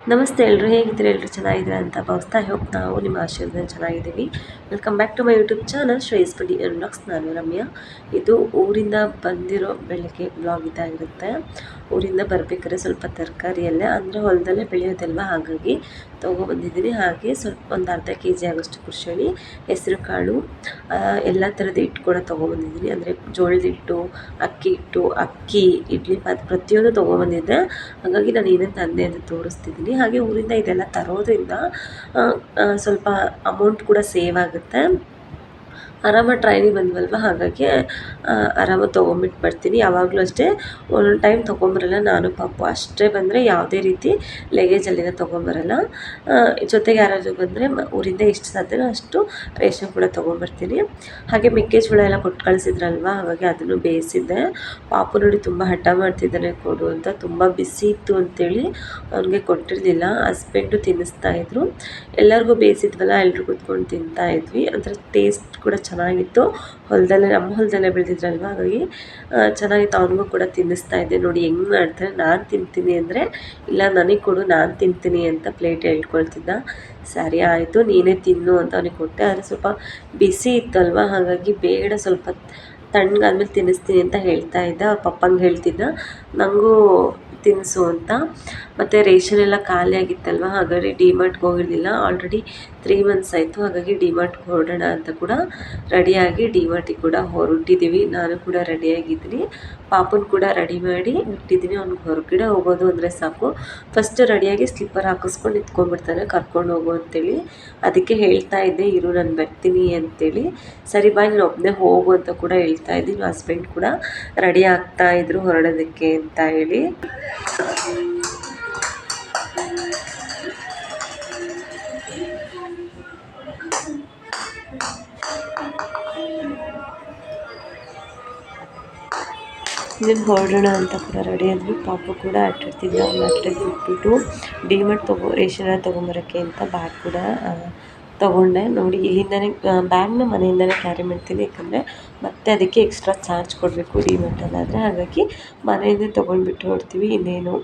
ನಮಸ್ತೆ ಎಲ್ಲರೂ ಹೇಗಿದ್ದೀರಾ? ಎಲ್ಲರೂ ಚೆನ್ನಾಗಿದ್ದೀರಾ ಅಂತ ಭಾವಿಸ್ತಾ ಹೋಪ್ ನಾವು ನಿಮ್ಮ ಆಶೀರ್ವಾದ ಚೆನ್ನಾಗಿದ್ದೀವಿ. Welcome back to my YouTube channel Shreyas Padi blogs ನಾನು ರಮ್ಯ. ಇದು ಊರಿಂದ ಬಂದಿರೋ ಬೆಳಗ್ಗೆ ಬ್ಲಾಗ್ ಇದಾಗಿರುತ್ತೆ ಊರಿಂದ ಬರಬೇಕಾದ್ರೆ ಸ್ವಲ್ಪ ತರಕಾರಿ ಎಲ್ಲ ಅಂದರೆ ಹೊಲದಲ್ಲೇ ಬೆಳೆಯೋದಲ್ವ? ಹಾಗಾಗಿ ತೊಗೊಬಂದಿದ್ದೀನಿ ಹಾಗೆ ಸ್ವಲ್ಪ ಒಂದು ಅರ್ಧ ಕೆ ಜಿ ಆಗೋಷ್ಟು ಕುರ್ಶಳಿ ಹೆಸರು ಕಾಳು ಎಲ್ಲ ಥರದ ಹಿಟ್ಟು ಕೂಡ ತೊಗೊಬಂದಿದ್ದೀನಿ ಅಂದರೆ ಜೋಳದ ಹಿಟ್ಟು, ಅಕ್ಕಿ ಹಿಟ್ಟು, ಅಕ್ಕಿ, ಇಡ್ಲಿ ಪಾತ್ ಪ್ರತಿಯೊಂದು ತೊಗೊಬಂದಿದ್ದೆ ಹಾಗಾಗಿ ನಾನು ಏನೇನು ತಂದೆ ಅಂತ ತೋರಿಸ್ತಿದ್ದೀನಿ. ಹಾಗೆ ಊರಿಂದ ಇದೆಲ್ಲ ತರೋದ್ರಿಂದ ಸ್ವಲ್ಪ ಅಮೌಂಟ್ ಕೂಡ ಸೇವ್ ಆಗುತ್ತೆ. ಆರಾಮಾಗಿ ಟ್ರೈನಿಗೆ ಬಂದ್ವಲ್ವ? ಹಾಗಾಗಿ ಆರಾಮಾಗಿ ತೊಗೊಂಬಿಟ್ಟು ಬರ್ತೀನಿ. ಯಾವಾಗಲೂ ಅಷ್ಟೇ ಒಂದೊಂದು ಟೈಮ್ ತೊಗೊಂಬರಲ್ಲ. ನಾನು ಪಾಪು ಅಷ್ಟೇ ಬಂದರೆ ಯಾವುದೇ ರೀತಿ ಲಗೇಜ್ ಅಲ್ಲಿಂದ ತೊಗೊಂಬರಲ್ಲ. ಜೊತೆಗೆ ಯಾರಾದರೂ ಬಂದರೆ ಊರಿಂದ ಎಷ್ಟು ಸಾಧ್ಯನೋ ಅಷ್ಟು ರೇಷನ್ ಕೂಡ ತೊಗೊಂಬರ್ತೀನಿ. ಹಾಗೆ ಮೆಕ್ಕೆಜೋಳ ಎಲ್ಲ ಕೊಟ್ಟು ಕಳಿಸಿದ್ರಲ್ವ? ಹಾಗಾಗಿ ಅದನ್ನು ಬೇಯಿಸಿದ್ದೆ. ಪಾಪು ನೋಡಿ ತುಂಬ ಹಠ ಮಾಡ್ತಿದ್ದಾನೆ ಕೊಡು ಅಂತ. ತುಂಬ ಬಿಸಿ ಇತ್ತು ಅಂತೇಳಿ ಅವ್ನಿಗೆ ಕೊಟ್ಟಿರಲಿಲ್ಲ. ಹಸ್ಬೆಂಡು ತಿನ್ನಿಸ್ತಾ ಇದ್ರು. ಎಲ್ಲರಿಗೂ ಬೇಯಿಸಿದ್ವಲ್ಲ ಎಲ್ಲರೂ ಕೂತ್ಕೊಂಡು ತಿಂತಾಯಿದ್ವಿ ಅದರ ಟೇಸ್ಟ್ ಕೂಡ ಚೆನ್ನಾಗಿತ್ತು. ಹೊಲದಲ್ಲೇ ನಮ್ಮ ಹೊಲದಲ್ಲೇ ಬೆಳೆದಿದ್ರಲ್ವ? ಹಾಗಾಗಿ ಚೆನ್ನಾಗಿತ್ತು ಅವ್ರಿಗೂ ಕೂಡ ತಿನ್ನಿಸ್ತಾ ಇದ್ದೆ. ನೋಡಿ, ಹೆಂಗೆ ಮಾಡ್ತಾರೆ? ನಾನು ತಿಂತೀನಿ ಅಂದರೆ, ಇಲ್ಲ, ನನಗೆ ಕೊಡು, ನಾನು ತಿಂತೀನಿ ಅಂತ ಪ್ಲೇಟ್ ಹೇಳ್ಕೊಳ್ತಿದ್ದ. ಸರಿ ಆಯಿತು, ನೀನೇ ತಿನ್ನು ಅಂತ ಅವನಿಗೆ ಕೊಟ್ಟೆ. ಆದರೆ ಸ್ವಲ್ಪ ಬಿಸಿ ಇತ್ತಲ್ವ? ಹಾಗಾಗಿ ಬೇಡ, ಸ್ವಲ್ಪ ತಣ್ಣಗಾದ್ಮೇಲೆ ತಿನ್ನಿಸ್ತೀನಿ ಅಂತ ಹೇಳ್ತಾ ಇದ್ದ. ಅವ್ರ ಪಪ್ಪಂಗೆ ಹೇಳ್ತಿದ್ದ. ನನಗೂ ತಿನ್ನಿಸು ಅಂತ. ಮತ್ತು ರೇಷನ್ ಎಲ್ಲ ಖಾಲಿ ಆಗಿತ್ತಲ್ವ? ಹಾಗಾಗಿ ಡಿಮಾರ್ಟ್ಗೆ ಹೋಗಿರಲಿಲ್ಲ. ಆಲ್ರೆಡಿ ತ್ರೀ ಮಂತ್ಸ್ ಆಯಿತು. ಹಾಗಾಗಿ ಡಿಮಾರ್ಟ್ಗೆ ಹೊರಡೋಣ ಅಂತ ಕೂಡ ರೆಡಿಯಾಗಿ ಡಿಮಾರ್ಟಿಗೆ ಕೂಡ ಹೊರಟಿದ್ದೀವಿ ನಾನು ಕೂಡ ರೆಡಿಯಾಗಿದ್ದೀನಿ. ಪಾಪನ ಕೂಡ ರೆಡಿ ಮಾಡಿ ಇಟ್ಟಿದ್ದೀನಿ ಅವ್ನಿಗೆ ಹೊರಗಡೆ ಹೋಗೋದು ಅಂದರೆ ಸಾಕು. ಫಸ್ಟ್ ರೆಡಿಯಾಗಿ ಸ್ಲಿಪ್ಪರ್ ಹಾಕಿಸ್ಕೊಂಡು ನಿಂತ್ಕೊಂಡ್ಬಿಡ್ತಾನೆ. ಕರ್ಕೊಂಡು ಹೋಗು ಅಂತೇಳಿ. ಅದಕ್ಕೆ ಹೇಳ್ತಾ ಇದ್ದೆ, ಇರು, ನಾನು ಬರ್ತೀನಿ ಅಂತೇಳಿ. ಸರಿ ಬಾಯ್ ನೀನು ಒಬ್ಬನೇ ಹೋಗು ಅಂತ ಕೂಡ ಹೇಳ್ತಾ ಇದ್ದೀನಿ. ಹಸ್ಬೆಂಡ್ ಕೂಡ ರೆಡಿ ಆಗ್ತಾ ಇದ್ರು ಹೊರಡೋದಕ್ಕೆ ಅಂತ ಹೇಳಿ. ಇದನ್ನು ಹೊರಡೋಣ ಅಂತ ಕೂಡ ರೆಡಿ ಆದ್ವಿ. ಪಾಪು ಕೂಡ ಆಟಾಡ್ತಿದ್ದ ಅವ್ನು ಆಟಾಡಿ ಬಿಟ್ಬಿಟ್ಟು ಡಿಮಾರ್ಟ್ ತಗೋ ರೇಷನ್ ತೊಗೊಂಬರೋಕ್ಕೆ ಅಂತ ಬ್ಯಾಗ್ ಕೂಡ ತೊಗೊಂಡೆ. ನೋಡಿ, ಇಲ್ಲಿಂದನೇ ಬ್ಯಾಗ್ನ ಮನೆಯಿಂದನೇ ಕ್ಯಾರಿ ಮಾಡ್ತೀನಿ. ಯಾಕಂದರೆ ಮತ್ತೆ ಅದಕ್ಕೆ ಎಕ್ಸ್ಟ್ರಾ ಚಾರ್ಜ್ ಕೊಡಬೇಕು ಡಿಮಾರ್ಟಲ್ಲಾದರೆ ಹಾಗಾಗಿ ಮನೆಯಿಂದ ತೊಗೊಂಡ್ಬಿಟ್ಟು ಹೊರಡ್ತೀವಿ. ಇನ್ನೇನು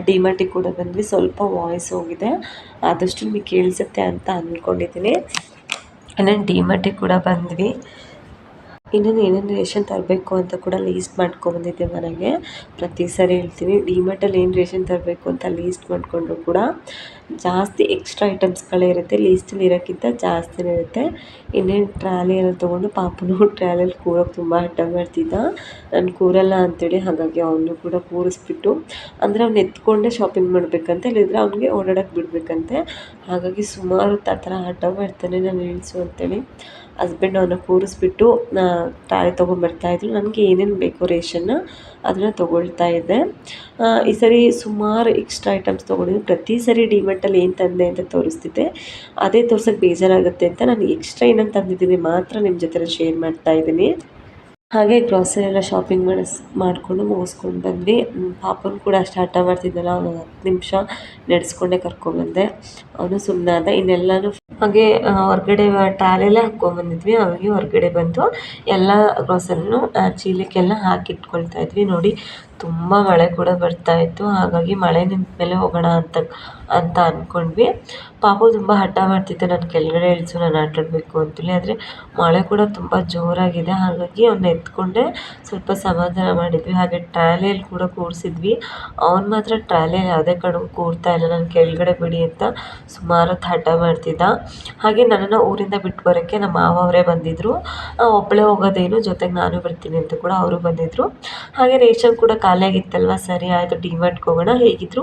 ಡಿಮಾರ್ಟಿಗೆ ಕೂಡ ಬಂದ್ವಿ. ಸ್ವಲ್ಪ ವಾಯ್ಸ್ ಹೋಗಿದೆ. ಆದಷ್ಟು ನಿಮಗೆ ಕೇಳಿಸುತ್ತೆ ಅಂತ ಅಂದ್ಕೊಂಡಿದ್ದೀನಿ. ಇನ್ನೇನು ಡಿಮಾರ್ಟಿಗೆ ಕೂಡ ಬಂದ್ವಿ. ಇನ್ನೇನು ಏನೇನು ರೇಷನ್ ತರಬೇಕು ಅಂತ ಕೂಡ ಲೀಸ್ಟ್ ಮಾಡ್ಕೊಬಂದಿದ್ದೆ ಮನೆಗೆ. ಪ್ರತಿ ಸಾರಿ ಹೇಳ್ತೀನಿ ಡಿಮಾರ್ಟಲ್ಲಿ ಏನು ರೇಷನ್ ತರಬೇಕು ಅಂತ ಲೀಸ್ಟ್ ಮಾಡಿಕೊಂಡ್ರು ಕೂಡ ಜಾಸ್ತಿ ಎಕ್ಸ್ಟ್ರಾ ಐಟಮ್ಸ್ಗಳೇ ಇರುತ್ತೆ ಲೀಸ್ಟಲ್ಲಿ ಇರೋಕ್ಕಿಂತ ಜಾಸ್ತಿನೇ ಇರುತ್ತೆ. ಇನ್ನೇನು ಟ್ರಾಲಿ ಎಲ್ಲ ತೊಗೊಂಡು ಪಾಪನು ಟ್ರಾಲಿಯಲ್ಲಿ ಕೂರೋಕೆ ತುಂಬ ಹಠ ಮಾಡ್ತಿದ್ದ. ನಾನು ಕೂರಲ್ಲ ಅಂತೇಳಿ ಹಾಗಾಗಿ ಅವನು ಕೂಡ ಕೂರಿಸ್ಬಿಟ್ಟು, ಅಂದರೆ ಅವ್ನು ಎತ್ಕೊಂಡೇ ಶಾಪಿಂಗ್ ಮಾಡಬೇಕಂತ ಹೇಳಿದ್ರೆ ಅವ್ನಿಗೆ ಓಡಾಡೋಕ್ಕೆ ಬಿಡಬೇಕಂತೆ. ಹಾಗಾಗಿ ಸುಮಾರು ಆ ಥರ ಹಠ ಮಾಡ್ತಾನೆ ನಾನು ಇಳಿಸು ಅಂತೇಳಿ. ಹಸ್ಬೆಂಡ್ ಅವನ್ನ ಕೂರಿಸ್ಬಿಟ್ಟು ತಾಳೆ ತೊಗೊಂಬರ್ತಾಯಿದ್ರು ನನಗೆ ಏನೇನು ಬೇಕು ರೇಷನ್ನ ಅದನ್ನು ತೊಗೊಳ್ತಾ ಇದ್ದೆ. ಈ ಸರಿ ಸುಮಾರು ಎಕ್ಸ್ಟ್ರಾ ಐಟಮ್ಸ್ ತೊಗೊಂಡಿದ್ದೆ. ಪ್ರತಿ ಸರಿ ಡಿಮಾರ್ಟಲ್ಲಿ ಏನು ತಂದೆ ಅಂತ ತೋರಿಸ್ತಿದ್ದೆ. ಅದೇ ತೋರ್ಸೋಕ್ಕೆ ಬೇಜಾರಾಗುತ್ತೆ ಅಂತ ನಾನು ಎಕ್ಸ್ಟ್ರಾ ಏನೇನು ತಂದಿದ್ದೀನಿ ಮಾತ್ರ ನಿಮ್ಮ ಜೊತೆ ಶೇರ್ ಮಾಡ್ತಾ ಇದ್ದೀನಿ. ಹಾಗೆ ಗ್ರಾಸರಿ ಎಲ್ಲ ಶಾಪಿಂಗ್ ಮಾಡಿಸ್, ಮಾಡಿಕೊಂಡು ಮುಗಿಸ್ಕೊಂಡು ಬಂದ್ವಿ. ಪಾಪನ ಕೂಡ ಅಷ್ಟು ಹಠ ಮಾಡ್ತಿದ್ದಲ್ಲ ಅವನು ಹತ್ತು ನಿಮಿಷ ನಡೆಸ್ಕೊಂಡೇ ಕರ್ಕೊಂಡ್ಬಂದೆ ಅವನು ಸುಮ್ಮನಾದ ಇನ್ನೆಲ್ಲನೂ ಹಾಗೆ ಹೊರ್ಗಡೆ ಟ್ರಾಲೆಲ್ಲ ಹಾಕ್ಕೊಂಬಂದಿದ್ವಿ ಹಾಗೆ ಹೊರಗಡೆ ಬಂದು ಎಲ್ಲ ಗ್ರಾಸರಿನೂ ಚೀಲಕ್ಕೆಲ್ಲ ಹಾಕಿಟ್ಕೊಳ್ತಾ ಇದ್ವಿ. ನೋಡಿ, ತುಂಬ ಮಳೆ ಕೂಡ ಬರ್ತಾ ಇತ್ತು. ಹಾಗಾಗಿ ಮಳೆ ನಿಂತ ಮೇಲೆ ಹೋಗೋಣ ಅಂತ ಅಂತ ಅಂದ್ಕೊಂಡ್ವಿ ಪಾಪು ತುಂಬ ಹಠ ಮಾಡ್ತಿದ್ದೆ ನಾನು ಕೆಳಗಡೆ ಇಳಿಸು, ನಾನು ಆಟಾಡಬೇಕು ಅಂತೇಳಿ. ಆದರೆ ಮಳೆ ಕೂಡ ತುಂಬ ಜೋರಾಗಿದೆ. ಹಾಗಾಗಿ ಅವನ್ನ ಎತ್ಕೊಂಡೆ ಸ್ವಲ್ಪ ಸಮಾಧಾನ ಮಾಡಿದ್ವಿ. ಹಾಗೆ ಟ್ರಾಲಿಯಲ್ಲಿ ಕೂಡ ಕೂರಿಸಿದ್ವಿ. ಅವ್ನು ಮಾತ್ರ ಟ್ರಾಲಿಯಲ್ಲಿ ಯಾವುದೇ ಕಡೆಗೂ ಕೂರ್ತಾ ಇಲ್ಲ. ನಾನು ಕೆಳಗಡೆ ಬಿಡಿ ಅಂತ ಸುಮಾರು ಹೊತ್ತು ಹಠ ಮಾಡ್ತಿದ್ದ. ಹಾಗೆ ನನ್ನನ್ನು ಊರಿಂದ ಬಿಟ್ಟು ಬರೋಕ್ಕೆ ನಮ್ಮ ಮಾವ ಅವರೇ ಬಂದಿದ್ದರು ಒಬ್ಬಳೇ ಹೋಗೋದೇನು ಜೊತೆಗೆ ನಾನು ಬರ್ತೀನಿ ಅಂತ ಕೂಡ ಅವರು ಬಂದಿದ್ದರು ಹಾಗೆ ರೇಷನ್ ಕೂಡ ಖಾಲಿಯಾಗಿತ್ತಲ್ವ? ಸರಿ, ಆಯಿತು ಡಿಮಾರ್ಟ್ಗೆ ಹೋಗೋಣ ಹೇಗಿದ್ರು.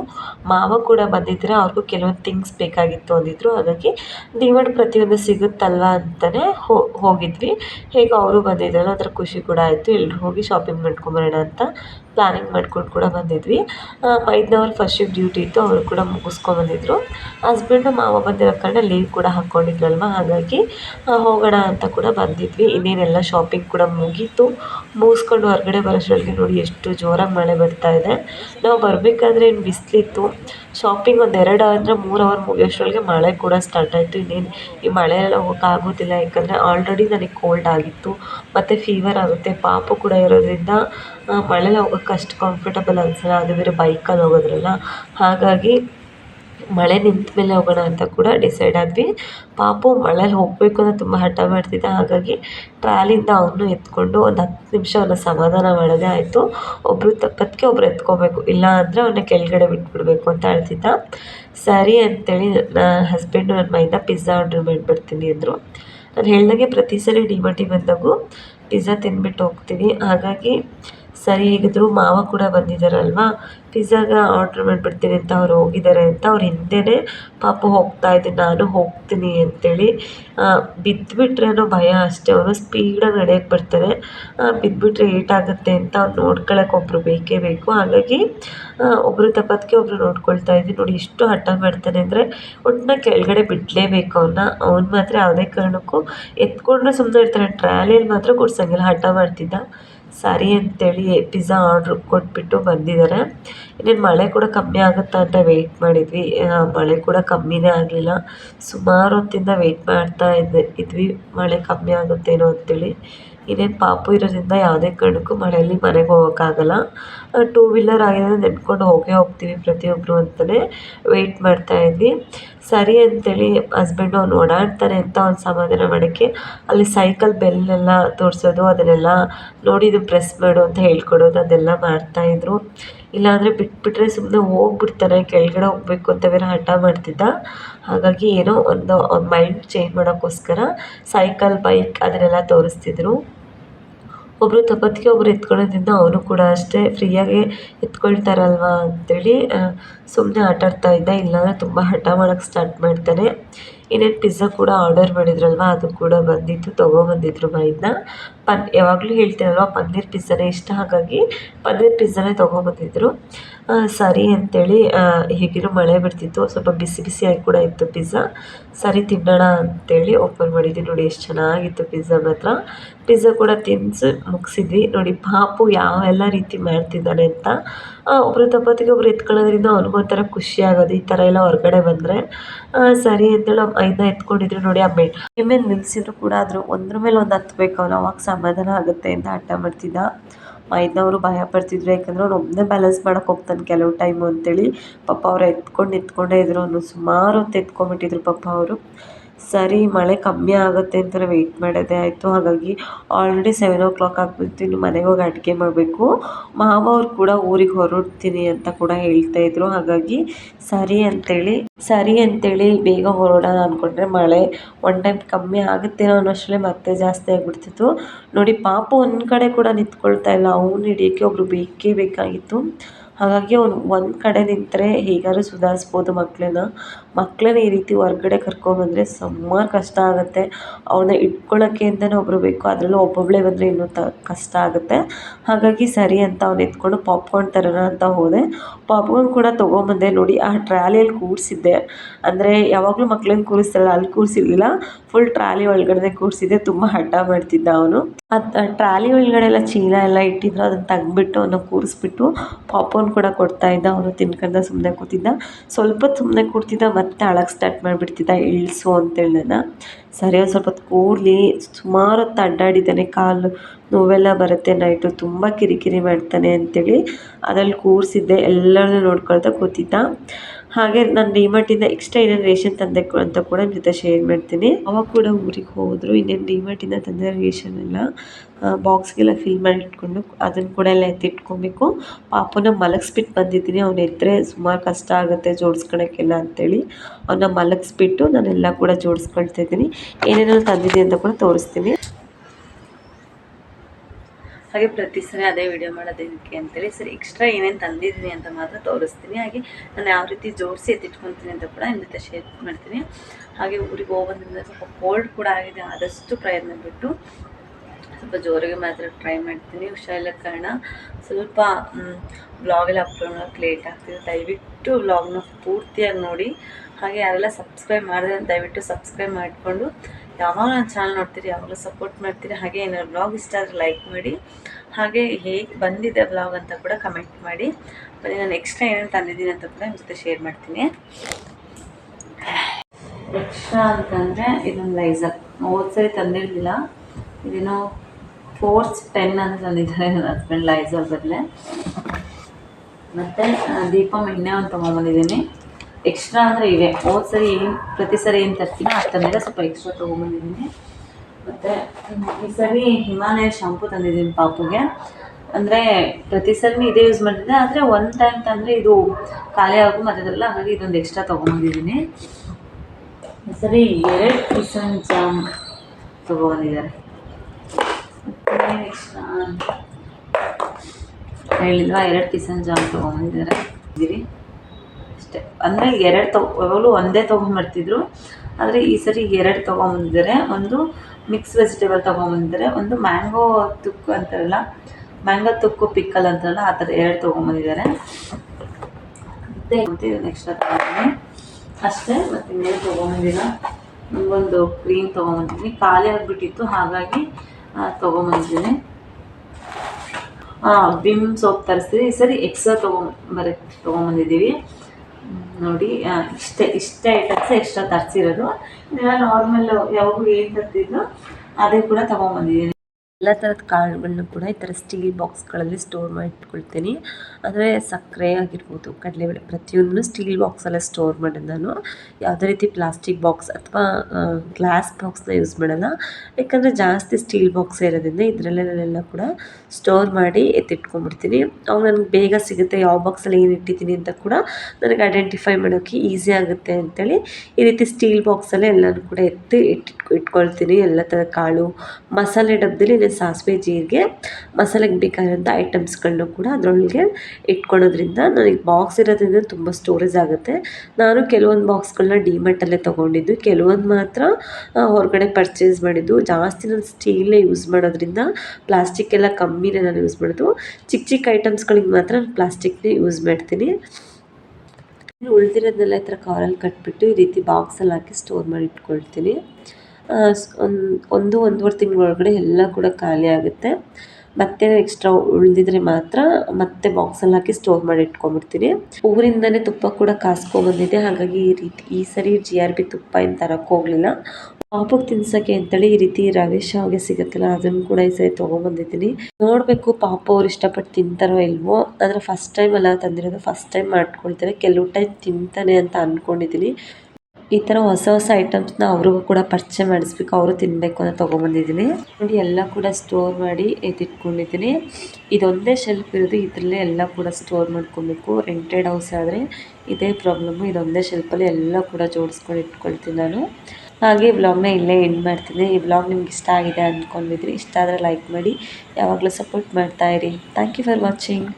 ಮಾವ ಕೂಡ ಬಂದಿದ್ದರೆ ಅವ್ರಿಗೂ ಕೆಲವೊಂದು ಥಿಂಗ್ಸ್ ಬೇಕಾಗಿತ್ತು ಅಂದಿದ್ರು. ಹಾಗಾಗಿ ಡಿಮಾರ್ಟ್ ಪ್ರತಿಯೊಂದು ಸಿಗುತ್ತಲ್ವ ಅಂತಲೇ ಹೋಗಿದ್ವಿ. ಹೇಗೆ ಅವರು ಬಂದಿದ್ರಲ್ಲ, ಅದರ ಖುಷಿ ಕೂಡ ಆಯಿತು. ಎಲ್ಲರೂ ಹೋಗಿ ಶಾಪಿಂಗ್ ಮಾಡ್ಕೊಂಬರೋಣ ಅಂತ ಪ್ಲಾನಿಂಗ್ ಮಾಡ್ಕೊಂಡು ಕೂಡ ಬಂದಿದ್ವಿ. ಮೈದ್ನವ್ರು ಫಸ್ಟ್ ಶಿಫ್ಟ್ ಡ್ಯೂಟಿ ಇತ್ತು, ಅವರು ಕೂಡ ಮುಗಿಸ್ಕೊಂಬಂದಿದ್ರು ಹಸ್ಬೆಂಡು ಮಾವ ಬಂದಿರೋ ಕಾರಣ ಲೀವ್ ಕೂಡ ಹಾಕ್ಕೊಂಡಿದ್ರಲ್ವ ಹಾಗಾಗಿ ಹೋಗೋಣ ಅಂತ ಕೂಡ ಬಂದಿದ್ವಿ. ಇನ್ನೇನೆಲ್ಲ ಶಾಪಿಂಗ್ ಕೂಡ ಮುಗೀತು. ಮುಗಿಸ್ಕೊಂಡು ಹೊರಗಡೆ ಬರೋಷ್ಟರಲ್ಲಿ ನೋಡಿ ಎಷ್ಟು ಜೋರಾಗಿ ಮಳೆ ಬರ್ತಾ ಇದೆ. ನಾವು ಬರಬೇಕಾದ್ರೆ ಏನು ಬಿಸಿಲಿತ್ತು. ಶಾಪಿಂಗ್ ಒಂದು ಎರಡು ಅಂದರೆ ಮೂರು ಅವರ್ ಮುಗಿಯೋಷ್ಟರೊಳಗೆ ಮಳೆ ಕೂಡ ಸ್ಟಾರ್ಟ್ ಆಯಿತು. ಇನ್ನೇನು ಈ ಮಳೆ ಎಲ್ಲ ಹೋಗೋಕ್ಕಾಗೋದಿಲ್ಲ ಯಾಕಂದರೆ ಆಲ್ರೆಡಿ ನನಗೆ ಕೋಲ್ಡ್ ಆಗಿತ್ತು. ಮತ್ತು ಫೀವರ್ ಆಗುತ್ತೆ. ಪಾಪು ಕೂಡ ಇರೋದ್ರಿಂದ ಮಳೇಲಿ ಹೋಗೋಕೆ ಅಷ್ಟು ಕಂಫರ್ಟಬಲ್ ಅನಿಸಲ್ಲ. ಅದು ಬೇರೆ ಬೈಕಲ್ಲಿ ಹೋಗೋದ್ರಲ್ಲ. ಹಾಗಾಗಿ ಮಳೆ ನಿಂತ ಮೇಲೆ ಹೋಗೋಣ ಅಂತ ಕೂಡ ಡಿಸೈಡ್ ಆದ್ವಿ. ಪಾಪು ಮಳೇಲಿ ಹೋಗಬೇಕು ಅಂತ ತುಂಬ ಹಠ ಮಾಡ್ತಿದ್ದ. ಹಾಗಾಗಿ ಟ್ರಾಲಿಂದ ಅವನು ಎತ್ಕೊಂಡು ಒಂದು ಹತ್ತು ನಿಮಿಷ ಅವನ ಸಮಾಧಾನ ಮಾಡೋದೇ ಆಯಿತು. ಒಬ್ಬರು ತಪ್ಪದಕ್ಕೆ ಒಬ್ರು ಎತ್ಕೋಬೇಕು. ಇಲ್ಲ ಅಂದರೆ ಅವನ್ನ ಕೆಳಗಡೆ ಬಿಟ್ಬಿಡ್ಬೇಕು ಅಂತ ಹೇಳ್ತಿದ್ದ. ಸರಿ ಅಂತೇಳಿ ನನ್ನ ಹಸ್ಬೆಂಡು ನನ್ನ ಮೈದ ಪಿಜ್ಜಾ ಆರ್ಡ್ರ್ ಮಾಡಿಬಿಡ್ತೀನಿ ಅಂದರು. ನಾನು ಹೇಳ್ದಂಗೆ ಪ್ರತಿ ಸಲ ಡಿಮಟಿ ಬಂದಾಗೂ ಪಿಜ್ಜಾ ತಿನ್ಬಿಟ್ಟು ಹೋಗ್ತೀನಿ. ಹಾಗಾಗಿ ಸರಿ ಹೇಗಿದ್ರು ಮಾವ ಕೂಡ ಬಂದಿದ್ದಾರಲ್ವಾ ಪಿಜ್ಜಾಗ ಆರ್ಡ್ರ್ ಮಾಡಿಬಿಡ್ತೀನಿ ಅಂತ ಅವ್ರು ಹೋಗಿದ್ದಾರೆ ಅಂತ ಅವ್ರ ಹಿಂದೆನೇ ಪಾಪ ಹೋಗ್ತಾ ಇದ್ದೀನಿ ನಾನು ಹೋಗ್ತೀನಿ ಅಂತೇಳಿ. ಬಿದ್ದುಬಿಟ್ರೆ ಅನ್ನೋ ಭಯ ಅಷ್ಟೇ ಅವರು ಸ್ಪೀಡಾಗಿ ನಡೆಯಕ್ಕೆ ಬರ್ತಾರೆ ಬಿದ್ದುಬಿಟ್ರೆ ಏಟಾಗುತ್ತೆ ಅಂತ ಅವ್ರು ನೋಡ್ಕೊಳಕ್ಕೆ ಒಬ್ಬರು ಬೇಕೇ ಬೇಕು. ಹಾಗಾಗಿ ಒಬ್ಬರು ತಪ್ಪದಕ್ಕೆ ಒಬ್ಬರು ನೋಡ್ಕೊಳ್ತಾ ಇದ್ದೀನಿ ನೋಡಿ ಎಷ್ಟು ಹಠ ಮಾಡ್ತಾನೆ ಅಂದರೆ ಒಟ್ಟನ್ನ ಕೆಳಗಡೆ ಬಿಡಲೇಬೇಕು ಅವನ್ನ ಅವ್ನು ಮಾತ್ರ ಯಾವುದೇ ಕಾರಣಕ್ಕೂ ಎತ್ಕೊಂಡ್ರೆ ಸುಮ್ಮನೆ ಇರ್ತಾನೆ. ಟ್ರಾಲಿಯಲ್ಲಿ ಮಾತ್ರ ಕೊಡ್ಸಂಗಿಲ್ಲ, ಹಠ ಮಾಡ್ತಿದ್ದ. ಸರಿ ಅಂತೇಳಿ ಪಿಜ್ಜಾ ಆರ್ಡ್ರ್ ಕೊಟ್ಬಿಟ್ಟು ಬಂದಿದ್ದಾರೆ. ಇನ್ನೇನು ಮಳೆ ಕೂಡ ಕಮ್ಮಿ ಆಗುತ್ತಾ ಅಂತ ವೆಯ್ಟ್ ಮಾಡಿದ್ವಿ. ಮಳೆ ಕೂಡ ಕಮ್ಮಿನೇ ಆಗಲಿಲ್ಲ. ಸುಮಾರು ಹೊತ್ತಿಂದ ವೆಯ್ಟ್ ಮಾಡ್ತಾ ಇದ್ದೆ. ಇದ್ವಿ. ಮಳೆ ಕಮ್ಮಿ ಆಗುತ್ತೇನೋ ಅಂತೇಳಿ. ಇನ್ನೇನು ಪಾಪು ಇರೋದ್ರಿಂದ ಯಾವುದೇ ಕಾರಣಕ್ಕೂ ಮಳೆಯಲ್ಲಿ ಮನೆಗೆ ಹೋಗೋಕ್ಕಾಗಲ್ಲ. ಟೂ ವೀಲರ್ ಆಗಿದೆ ನೆನ್ಕೊಂಡು ಹೋಗೇ ಹೋಗ್ತೀವಿ ಪ್ರತಿಯೊಬ್ಬರು ಅಂತಲೇ ವೆಯ್ಟ್ ಮಾಡ್ತಾ ಇದ್ವಿ. ಸರಿ ಅಂತೇಳಿ ಹಸ್ಬೆಂಡು ಅವ್ನು ಓಡಾಡ್ತಾನೆ ಅಂತ ಅವ್ನು ಸಮಾಧಾನ ಮಾಡೋಕ್ಕೆ. ಅಲ್ಲಿ ಸೈಕಲ್ ಬೆಲ್ಲೆಲ್ಲ ತೋರಿಸೋದು, ಅದನ್ನೆಲ್ಲ ನೋಡಿ ಇದು ಪ್ರೆಸ್ ಮಾಡು ಅಂತ ಹೇಳ್ಕೊಡೋದು, ಅದೆಲ್ಲ ಮಾಡ್ತಾಯಿದ್ರು ಇಲ್ಲಾಂದರೆ ಬಿಟ್ಬಿಟ್ರೆ ಸುಮ್ಮನೆ ಹೋಗ್ಬಿಡ್ತಾನೆ, ಕೆಳಗಡೆ ಹೋಗಬೇಕು ಅಂತ ಬೇರೆ ಹಠ ಮಾಡ್ತಿದ್ದ. ಹಾಗಾಗಿ ಏನೋ ಒಂದು ಅವ್ನ ಮೈಂಡ್ ಚೇಂಜ್ ಮಾಡೋಕ್ಕೋಸ್ಕರ ಸೈಕಲ್ ಬೈಕ್ ಅದನ್ನೆಲ್ಲ ತೋರಿಸ್ತಿದ್ರು. ಒಬ್ಬರು ತಪ್ಪತ್ತಿಗೆ ಒಬ್ರು ಎತ್ಕೊಳ್ಳೋದ್ರಿಂದ ಅವನು ಕೂಡ ಅಷ್ಟೇ ಫ್ರೀಯಾಗಿ ಎತ್ಕೊಳ್ತಾರಲ್ವ ಅಂತೇಳಿ ಸುಮ್ಮನೆ ಆಟಾಡ್ತಾ ಇದ್ದ, ಇಲ್ಲಾಂದರೆ ತುಂಬ ಹಠ ಮಾಡೋಕ್ಕೆ ಸ್ಟಾರ್ಟ್ ಮಾಡ್ತಾನೆ. ಇನ್ನೇನು ಪಿಜ್ಜಾ ಕೂಡ ಆರ್ಡರ್ ಮಾಡಿದ್ರಲ್ವ, ಅದು ಕೂಡ ಬಂದಿತ್ತು, ತೊಗೊಬಂದಿದ್ರು ಮೈದ್ನ ಪನ್, ಯಾವಾಗಲೂ ಹೇಳ್ತೀರಲ್ವ ಪನ್ನೀರ್ ಪಿಜ್ಜಾನೇ ಇಷ್ಟ, ಹಾಗಾಗಿ ಪನ್ನೀರ್ ಪಿಜ್ಜಾನೇ ತೊಗೊಬಂದಿದ್ರು. ಸರಿ ಅಂತೇಳಿ ಹೇಗಿರೋ ಮಳೆ ಬಿಡ್ತಿತ್ತು ಸ್ವಲ್ಪ ಬಿಸಿ ಬಿಸಿಯಾಗಿ ಕೂಡ ಇತ್ತು ಪಿಜ್ಜಾ ಸರಿ ತಿನ್ನೋಣ ಅಂತೇಳಿ ಓಪನ್ ಮಾಡಿದ್ವಿ ನೋಡಿ, ಎಷ್ಟು ಚೆನ್ನಾಗಿತ್ತು ಪಿಜ್ಜಾ ಮಾತ್ರ. ಪಿಜ್ಜಾ ಕೂಡ ತಿನ್ನಿಸಿ ಮುಗಿಸಿದ್ವಿ. ನೋಡಿ, ಪಾಪು ಯಾವೆಲ್ಲ ರೀತಿ ಮಾಡ್ತಿದ್ದಾನೆ ಅಂತ. ಒಬ್ಬರು ತಪ್ಪೊತ್ತಿಗೆ ಒಬ್ರು ಎತ್ಕೊಳ್ಳೋದ್ರಿಂದ ಅವ್ನಿಗೊಂಥರ ಖುಷಿ ಆಗೋದು. ಈ ಥರ ಎಲ್ಲ ಹೊರಗಡೆ ಬಂದರೆ ಸರಿ ಅಂತೇಳಿ ಇದನ್ನ ಎತ್ಕೊಂಡಿದ್ರು ನೋಡಿ ಆ ಬೆಡ್. ನಿಲ್ಲಿಸಿದ್ರು ಕೂಡ ಅದ್ರ ಒಂದ್ರ ಮೇಲೆ ಒಂದು ಹತ್ಬೇಕು ಅವನು ಅವಾಗ ಸಮಾಧಾನ ಆಗುತ್ತೆ ಅಂತ ಹಠ ಮಾಡ್ತಿದ್ದ. ಮೈದನವರು ಭಯ ಪಡ್ತಿದ್ರು. ಯಾಕಂದ್ರೆ ಅವ್ನು ಒಬ್ಬನೇ ಬ್ಯಾಲೆನ್ಸ್ ಮಾಡಕ್ಕೆ ಹೋಗ್ತಾನೆ ಕೆಲವು ಟೈಮು ಅಂತೇಳಿ. ಪಾಪ ಅವ್ರು ಎತ್ಕೊಂಡು ಎತ್ಕೊಂಡೇ ಇದ್ರು. ಅವನು ಸುಮಾರು ಹೊತ್ತು ಎತ್ಕೊಂಡ್ಬಿಟ್ಟಿದ್ರು ಪಾಪ ಅವರು. ಸರಿ, ಮಳೆ ಕಮ್ಮಿ ಆಗುತ್ತೆ ಅಂತ ವೆಯ್ಟ್ ಮಾಡೋದೇ. ಆಯಿತು, ಹಾಗಾಗಿ ಆಲ್ರೆಡಿ ಸೆವೆನ್ ಓ ಕ್ಲಾಕ್ ಆಗಿಬಿಡ್ತು, ಇನ್ನು ಮನೆಗೆ ಹೋಗಿ ಅಡುಗೆ ಮಾಡಬೇಕು. ಮಾವ ಅವ್ರು ಕೂಡ ಊರಿಗೆ ಹೊರಡ್ತೀನಿ ಅಂತ ಕೂಡ ಹೇಳ್ತಾ ಇದ್ರು. ಹಾಗಾಗಿ ಸರಿ ಅಂತೇಳಿ ಸರಿ ಅಂತೇಳಿ ಬೇಗ ಹೊರಡೋಣ ಅಂದ್ಕೊಂಡ್ರೆ ಮಳೆ ಒನ್ ಟೈಮ್ ಕಮ್ಮಿ ಆಗುತ್ತೇನೋ ಅನ್ನೋಷ್ಟರಲ್ಲೇ ಮತ್ತೆ ಜಾಸ್ತಿ ಆಗಿಬಿಡ್ತಿತ್ತು. ನೋಡಿ, ಪಾಪ ಒಂದು ಕಡೆ ಕೂಡ ನಿಂತ್ಕೊಳ್ತಾ ಇಲ್ಲ. ಅವನು ಹಿಡಿಯೋಕ್ಕೆ ಒಬ್ಬರು ಬೇಕೇ ಬೇಕಾಗಿತ್ತು. ಹಾಗಾಗಿ ಅವ್ನು ಒಂದು ಕಡೆ ನಿಂತರೆ ಹೇಗಾದ್ರು ಸುಧಾರಿಸ್ಬೋದು ಮಕ್ಕಳನ್ನ ಮಕ್ಕಳನ್ನ ಈ ರೀತಿ ಹೊರ್ಗಡೆ ಕರ್ಕೊಂಬಂದರೆ ಸುಮಾರು ಕಷ್ಟ ಆಗುತ್ತೆ. ಅವನ್ನ ಇಟ್ಕೊಳ್ಳೋಕ್ಕೆ ಅಂತಲೇ ಒಬ್ಬರು ಬೇಕು, ಅದರಲ್ಲೂ ಒಬ್ಬೊಬ್ಬಳೇ ಬಂದರೆ ಇನ್ನೂ ತ ಕಷ್ಟ ಆಗುತ್ತೆ. ಹಾಗಾಗಿ ಸರಿ ಅಂತ ಅವ್ನು ಎತ್ಕೊಂಡು ಪಾಪ್ಕಾರ್ನ್ ತರೋಣ ಅಂತ ಹೋದೆ. ಪಾಪ್ಕಾರ್ನ್ ಕೂಡ ತೊಗೊಂಬಂದೆ ನೋಡಿ, ಆ ಟ್ರಾಲಿಯಲ್ಲಿ ಕೂರಿಸಿದ್ದೆ. ಅಂದರೆ ಯಾವಾಗಲೂ ಮಕ್ಕಳನ್ನ ಕೂರಿಸ್ತಾರಲ್ಲ, ಅಲ್ಲಿ ಕೂರಿಸಿರ್ಲಿಲ್ಲ. ಫುಲ್ ಟ್ರಾಲಿ ಒಳಗಡೆ ಕೂರಿಸಿದ್ದೆ, ತುಂಬ ಹಠ ಮಾಡ್ತಿದ್ದ ಅವನು. ಆ ಟ್ರಾಲಿ ಒಳಗಡೆ ಎಲ್ಲ ಚೀಲ ಎಲ್ಲ ಇಟ್ಟಿದ್ರು, ಅದನ್ನು ತೆಗ್ದುಬಿಟ್ಟು ಅವನ್ನ ಕೂರಿಸ್ಬಿಟ್ಟು ಪಾಪ್ಕಾರ್ನ್ ಕೂಡ ಕೊಡ್ತಾಯಿದ್ದ ಅವನು ತಿನ್ಕೊಂಡ ಸುಮ್ಮನೆ ಕೂತಿದ್ದ. ಸ್ವಲ್ಪ ಸುಮ್ಮನೆ ಕೂರ್ತಿದ್ದ ಮತ್ತೆ ಅಳಕ್ಕೆ ಸ್ಟಾರ್ಟ್ ಮಾಡಿಬಿಡ್ತಿದ್ದ. ಇಳಿಸು ಅಂತೇಳಿ ನನ್ನ. ಸರಿ, ಒಂದು ಸ್ವಲ್ಪ ಹೊತ್ತು ಕೂರಲಿ. ಸುಮಾರು ಹೊತ್ತು ಅಡ್ಡಾಡಿದ್ದಾನೆ. ಕಾಲು ನೋವೆಲ್ಲ ಬರುತ್ತೆ. ನೈಟು ತುಂಬ ಕಿರಿಕಿರಿ ಮಾಡ್ತಾನೆ ಅಂತೇಳಿ ಅದ್ರಲ್ಲಿ ಕೂರಿಸಿದ್ದೆ. ಎಲ್ಲರನ್ನೂ ನೋಡ್ಕೊಳ್ತಾ ಕೂತಿದ್ದ. ಹಾಗೆ ನಾನು ಡಿಮಾರ್ಟಿಂದ ಎಕ್ಸ್ಟ್ರಾ ಏನೇನು ರೇಷನ್ ತಂದೆ ಅಂತ ಕೂಡ ನಿಮ್ಮ ಜೊತೆ ಶೇರ್ ಮಾಡ್ತೀನಿ. ಅವಾಗ ಕೂಡ ಊರಿಗೆ ಹೋದರು, ಇನ್ನೇನು ಡಿಮಾರ್ಟಿಂದ ತಂದಿರೋ ರೇಷನ್ ಎಲ್ಲ ಬಾಕ್ಸ್ಗೆಲ್ಲ ಫಿಲ್ ಮಾಡಿ ಇಟ್ಕೊಂಡು ಅದನ್ನು ಕೂಡ ಎಲ್ಲ ಎತ್ತಿಟ್ಕೊಬೇಕು. ಪಾಪನ ಮಲಗಿಸ್ಬಿಟ್ಟು ಬಂದಿದ್ದೀನಿ. ಅವ್ನು ಎತ್ತರೆ ಸುಮಾರು ಕಷ್ಟ ಆಗುತ್ತೆ ಜೋಡಿಸ್ಕೊಳಕ್ಕೆಲ್ಲ ಅಂತೇಳಿ. ಅವನ್ನ ಮಲಗಿಸ್ಬಿಟ್ಟು ನಾನೆಲ್ಲ ಕೂಡ ಜೋಡಿಸ್ಕೊಳ್ತಾ ಇದ್ದೀನಿ. ಏನೇನೋ ತಂದಿದ್ದೀನಿ ಅಂತ ಕೂಡ ತೋರಿಸ್ತೀನಿ. ಹಾಗೆ ಪ್ರತಿ ಸರಿ ಅದೇ ವಿಡಿಯೋ ಮಾಡೋದಕ್ಕೆ ಅಂತೇಳಿ, ಸರಿ ಎಕ್ಸ್ಟ್ರಾ ಏನೇನು ತಂದಿದ್ದೀನಿ ಅಂತ ಮಾತ್ರ ತೋರಿಸ್ತೀನಿ. ಹಾಗೆ ನಾನು ಯಾವ ರೀತಿ ಜೋಡಿಸಿ ಎತ್ತಿಟ್ಕೊತೀನಿ ಅಂತ ಕೂಡ ನಿಮ್ಮ ಶೇರ್ ಮಾಡ್ತೀನಿ. ಹಾಗೆ ಊರಿಗೆ ಹೋಗೋದ್ರಿಂದ ಸ್ವಲ್ಪ ಕೋಲ್ಡ್ ಕೂಡ ಆಗಿದೆ, ಆದಷ್ಟು ಪ್ರಯತ್ನ ಬಿಟ್ಟು ಸ್ವಲ್ಪ ಜೋರಿಗೆ ಮಾತ್ರ ಟ್ರೈ ಮಾಡ್ತೀನಿ. ಹುಷಾರಿಲ್ಲ ಕಾರಣ ಸ್ವಲ್ಪ ಬ್ಲಾಗೆಲ್ಲ ಅಪ್ಲೋಡ್ ಮಾಡೋಕ್ಕೆ ಲೇಟ್ ಆಗ್ತಿದೆ. ದಯವಿಟ್ಟು ಬ್ಲಾಗ್ನ ಪೂರ್ತಿಯಾಗಿ ನೋಡಿ. ಹಾಗೆ ಯಾರೆಲ್ಲ ಸಬ್ಸ್ಕ್ರೈಬ್ ಮಾಡಿದ್ರೆ ದಯವಿಟ್ಟು ಸಬ್ಸ್ಕ್ರೈಬ್ ಮಾಡಿಕೊಂಡು ಯಾವಾಗ ನನ್ನ ಚಾನಲ್ ನೋಡ್ತೀರಿ, ಯಾವಾಗಲೂ ಸಪೋರ್ಟ್ ಮಾಡ್ತೀರಿ. ಹಾಗೆ ಏನಾದ್ರು ಬ್ಲಾಗ್ ಇಷ್ಟ ಆದರೆ ಲೈಕ್ ಮಾಡಿ. ಹಾಗೆ ಹೇಗೆ ಬಂದಿದೆ ಬ್ಲಾಗ್ ಅಂತ ಕೂಡ ಕಮೆಂಟ್ ಮಾಡಿ. ಬನ್ನಿ, ನಾನು ಎಕ್ಸ್ಟ್ರಾ ಏನೇನು ತಂದಿದ್ದೀನಿ ಅಂತ ಕೂಡ ನಿಮ್ಮ ಜೊತೆ ಶೇರ್ ಮಾಡ್ತೀನಿ. ಎಕ್ಸ್ಟ್ರಾ ಅಂತಂದರೆ ಇದೊಂದು ಲೈಸಲ್ ಸರಿ ತಂದಿರಲಿಲ್ಲ. ಇದೇನೋ ಫೋರ್ಸ್ ಟೆನ್ ಅಂತ ತಂದಿದ್ದಾರೆ ನನ್ನ ಹಸ್ಬೆಂಡ್ ಲೈಸಲ್ ಬದಲೇ. ಮತ್ತು ದೀಪ ಎಣ್ಣೆ ಒಂದು ತೊಗೊಂಬಂದಿದ್ದೀನಿ ಎಕ್ಸ್ಟ್ರಾ ಅಂದರೆ ಇವೆ. ಹೋದ ಸರಿ ಏನು ಪ್ರತಿ ಸರಿ ಏನು ತರ್ತೀನೋ ಅಷ್ಟನ್ನೆಲ್ಲ ಸ್ವಲ್ಪ ಎಕ್ಸ್ಟ್ರಾ ತೊಗೊಂಬಂದಿದ್ದೀನಿ. ಮತ್ತು, ಈ ಸರಿ ಹಿಮಾಲಯ ಶಾಂಪು ತಂದಿದ್ದೀನಿ ಪಾಪುಗೆ. ಅಂದರೆ ಪ್ರತಿ ಸರಿ ಇದೇ ಯೂಸ್ ಮಾಡಿದ್ದೆ. ಆದರೆ ಒನ್ ಟೈಮ್ ತಂದರೆ ಇದು ಖಾಲಿ ಆಗು ಮಧ್ಯದಲ್ಲ ಹಾಗಾಗಿ ಇದೊಂದು ಎಕ್ಸ್ಟ್ರಾ ತೊಗೊಂಬಂದಿದ್ದೀನಿ. ಸರಿ ಎರಡು ಕಿಸನ್ ಜಾಮ್ ತೊಗೊಂಡಿದ್ದಾರೆ. ಎಕ್ಸ್ಟ್ರಾ ಹೇಳಿಲ್ವಾ ಎರಡು ಕಿಸನ್ ಜಾಮ್ ತೊಗೊಂಬಂದಿದ್ದಾರೆ. ಇದ್ದೀವಿ. ಅಷ್ಟೇ. ಅಂದರೆ ಎರಡು ತಗೊ ಯಾವಾಗಲೂ ಒಂದೇ ತೊಗೊಂಬರ್ತಿದ್ರು ಆದರೆ ಈ ಸರಿ ಎರಡು ತೊಗೊಂಬಂದಿದ್ದಾರೆ. ಒಂದು ಮಿಕ್ಸ್ ವೆಜಿಟೇಬಲ್ ತೊಗೊಂಬಂದಿದ್ದಾರೆ. ಒಂದು ಮ್ಯಾಂಗೋ ತುಕ್ಕು ಅಂತಾರಲ್ಲ ಮ್ಯಾಂಗೋ ತುಕ್ಕು ಪಿಕ್ಕಲ್ ಅಂತಾರಲ್ಲ, ಆ ಥರ ಎರಡು ತೊಗೊಂಬಂದಿದ್ದಾರೆ. ಮತ್ತು ನೆಕ್ಸ್ಟ್ ತೊಗೊಂಡಿದ್ದೀನಿ ಅಷ್ಟೇ, ಮತ್ತು ಇನ್ನೇನು ತೊಗೊಂಬಂದಿಲ್ಲ. ಒಂದು ಕ್ರೀಮ್ ತೊಗೊಂಬಂದಿದ್ದೀನಿ. ಖಾಲಿ ಆಗಿಬಿಟ್ಟಿತ್ತು, ಹಾಗಾಗಿ ತೊಗೊಂಬಂದಿದ್ದೀನಿ. ಬಿಮ್ ಸೋಪ್ ತರಿಸ್ತೀವಿ. ಈ ಸರಿ ಎಕ್ಸ್ಟ್ರಾ ತೊಗೊಂಬರ ತೊಗೊಂಬಂದಿದ್ದೀವಿ. ನೋಡಿ ಇಷ್ಟೇ ಇಷ್ಟೇ ಐಟಮ್ಸ್ ಎಕ್ಸ್ಟ್ರಾ ತರಿಸಿರೋದು. ಇದೆಲ್ಲ ನಾರ್ಮಲ್ ಯಾವಾಗಲೂ ಏನು ತರ್ತಿದ್ರು ಅದೇ ಕೂಡ ತೊಗೊಂಬಂದಿದ್ದೀನಿ. ಎಲ್ಲ ಥರದ ಕಾಳುಗಳನ್ನು ಕೂಡ ಈ ಥರ ಸ್ಟೀಲ್ ಬಾಕ್ಸ್ಗಳಲ್ಲಿ ಸ್ಟೋರ್ ಮಾಡಿ ಇಟ್ಕೊಳ್ತೀನಿ ಅಂದರೆ ಸಕ್ಕರೆ ಆಗಿರ್ಬೋದು, ಕಡಲೆಬೇಳೆ, ಪ್ರತಿಯೊಂದನ್ನು ಸ್ಟೀಲ್ ಬಾಕ್ಸಲ್ಲೇ ಸ್ಟೋರ್ ಮಾಡೋದು ನಾನು. ಯಾವುದೇ ರೀತಿ ಪ್ಲಾಸ್ಟಿಕ್ ಬಾಕ್ಸ್ ಅಥವಾ ಗ್ಲಾಸ್ ಬಾಕ್ಸ್ನ ಯೂಸ್ ಮಾಡಲ್ಲ. ಯಾಕಂದರೆ ಜಾಸ್ತಿ ಸ್ಟೀಲ್ ಬಾಕ್ಸ್ ಇರೋದ್ರಿಂದ ಇದರಲ್ಲೇ ನಾನೆಲ್ಲ ಕೂಡ ಸ್ಟೋರ್ ಮಾಡಿ ಎತ್ತಿಟ್ಕೊಂಡ್ಬಿಡ್ತೀನಿ ಅವಾಗ ನನಗೆ ಬೇಗ ಸಿಗುತ್ತೆ ಯಾವ ಬಾಕ್ಸಲ್ಲಿ ಏನು ಇಟ್ಟಿದ್ದೀನಿ ಅಂತ ಕೂಡ ನನಗೆ ಐಡೆಂಟಿಫೈ ಮಾಡೋಕ್ಕೆ ಈಸಿ ಆಗುತ್ತೆ ಅಂತೇಳಿ ಈ ರೀತಿ ಸ್ಟೀಲ್ ಬಾಕ್ಸಲ್ಲೇ ಎಲ್ಲಾನು ಕೂಡ ಎತ್ತಿ ಇಟ್ಕೊಳ್ತೀನಿ. ಎಲ್ಲ ಥರ ಕಾಳು, ಮಸಾಲೆ ಡಬ್ಬದಲ್ಲಿ ಸಾಸಿವೆ, ಜೀರಿಗೆ ಮಸಾಲೆಗೆ ಬೇಕಾಗಿರೋಂಥ ಐಟಮ್ಸ್ಗಳನ್ನೂ ಕೂಡ ಅದರೊಳಗೆ ಇಟ್ಕೊಳೋದ್ರಿಂದ ನನಗೆ ಬಾಕ್ಸ್ ಇರೋದ್ರಿಂದ ತುಂಬ ಸ್ಟೋರೇಜ್ ಆಗುತ್ತೆ. ನಾನು ಕೆಲವೊಂದು ಬಾಕ್ಸ್ಗಳನ್ನ ಡಿಮಾರ್ಟಲ್ಲೇ ತೊಗೊಂಡಿದ್ದು. ಕೆಲವೊಂದು ಮಾತ್ರ ಹೊರಗಡೆ ಪರ್ಚೇಸ್ ಮಾಡಿದ್ದು. ಜಾಸ್ತಿ ನಾನು ಸ್ಟೀಲೇ ಯೂಸ್ ಮಾಡೋದ್ರಿಂದ ಪ್ಲಾಸ್ಟಿಕ್ ಎಲ್ಲ ಕಮ್ಮಿನೇ ನಾನು ಯೂಸ್ ಮಾಡೋದು. ಚಿಕ್ಕ ಚಿಕ್ಕ ಐಟಮ್ಸ್ಗಳಿಗೆ ಮಾತ್ರ ನಾನು ಪ್ಲಾಸ್ಟಿಕ್ನೇ ಯೂಸ್ ಮಾಡ್ತೀನಿ. ಉಳಿದಿರೋದನ್ನೆಲ್ಲ ಈ ಥರ ಕವರಲ್ಲಿ ಕಟ್ಬಿಟ್ಟು ಈ ರೀತಿ ಬಾಕ್ಸಲ್ಲಿ ಹಾಕಿ ಸ್ಟೋರ್ ಮಾಡಿ ಇಟ್ಕೊಳ್ತೀನಿ. ಒಂದು ಒಂದು, ಒಂದೂವರೆ ತಿಂಗಳೊಳಗಡೆ ಎಲ್ಲ ಕೂಡ ಖಾಲಿ ಆಗುತ್ತೆ. ಮತ್ತೆ ಎಕ್ಸ್ಟ್ರಾ ಉಳಿದಿದ್ರೆ ಮಾತ್ರ ಮತ್ತೆ ಬಾಕ್ಸಲ್ಲಿ ಹಾಕಿ ಸ್ಟೋರ್ ಮಾಡಿ ಇಟ್ಕೊಂಡ್ಬಿಡ್ತೀನಿ. ಊರಿಂದನೇ ತುಪ್ಪ ಕೂಡ ಕಾಸ್ಕೊಂಬಂದಿದೆ ಹಾಗಾಗಿ ಈ ರೀತಿ, ಈ ಸರಿ ಜಿ ಆರ್ ಬಿ ತುಪ್ಪ ಏನು ತರಕ್ಕೆ ಹೋಗಲಿಲ್ಲ. ಪಾಪಕ್ಕೆ ತಿನ್ಸೋಕ್ಕೆ ಅಂತೇಳಿ ಈ ರೀತಿ ರವೆ ಶಾವಿಗೆ ಸಿಗುತ್ತಲ್ಲ ಅದನ್ನು ಕೂಡ ಈ ಸರಿ ತೊಗೊಂಬಂದಿದ್ದೀನಿ ನೋಡಬೇಕು ಪಾಪ ಅವ್ರು ಇಷ್ಟಪಟ್ಟು ತಿಂತಾರೋ ಇಲ್ವೋ. ಅಂದರೆ ಫಸ್ಟ್ ಟೈಮ್ ಅಲ್ಲ ತಂದಿರೋದು. ಫಸ್ಟ್ ಟೈಮ್ ಮಾಡ್ಕೊಳ್ತಾರೆ. ಕೆಲವು ಟೈಮ್ ತಿಂತಾನೆ ಅಂತ ಅಂದ್ಕೊಂಡಿದ್ದೀನಿ ಈ ಥರ ಹೊಸ ಹೊಸ ನ ಅವ್ರಿಗೂ ಕೂಡ ಪರಿಚಯ ಮಾಡಿಸ್ಬೇಕು, ಅವರು ತಿನ್ನಬೇಕು ಅಂತ ತೊಗೊಂಬಂದಿದ್ದೀನಿ. ನೋಡಿ, ಎಲ್ಲ ಕೂಡ ಸ್ಟೋರ್ ಮಾಡಿ ಎತ್ತಿಟ್ಕೊಂಡಿದ್ದೀನಿ ಇದೊಂದೇ ಶೆಲ್ಫ್ ಇರೋದು, ಇದರಲ್ಲೇ ಎಲ್ಲ ಕೂಡ ಸ್ಟೋರ್ ಮಾಡ್ಕೊಬೇಕು. ರೆಂಟೆಡ್ ಹೌಸ್ ಆದರೆ ಇದೇ ಪ್ರಾಬ್ಲಮ್ಮು ಇದೊಂದೇ ಶೆಲ್ಫಲ್ಲಿ ಎಲ್ಲ ಕೂಡ ಜೋಡಿಸ್ಕೊಂಡು ಇಟ್ಕೊಳ್ತೀನಿ ನಾನು. ಹಾಗೆ ವ್ಲಾಗ್ನ ಇಲ್ಲೇ ಎಂಡ್ ಮಾಡ್ತೀನಿ. ಈ ವ್ಲಾಗ್ ನಿಮ್ಗೆ ಇಷ್ಟ ಆಗಿದೆ ಅಂದ್ಕೊಂಡಿದ್ರಿ ಇಷ್ಟ ಆದರೆ ಲೈಕ್ ಮಾಡಿ, ಯಾವಾಗಲೂ ಸಪೋರ್ಟ್ ಮಾಡ್ತಾಯಿರಿ ಥ್ಯಾಂಕ್ ಯು ಫಾರ್ ವಾಚಿಂಗ್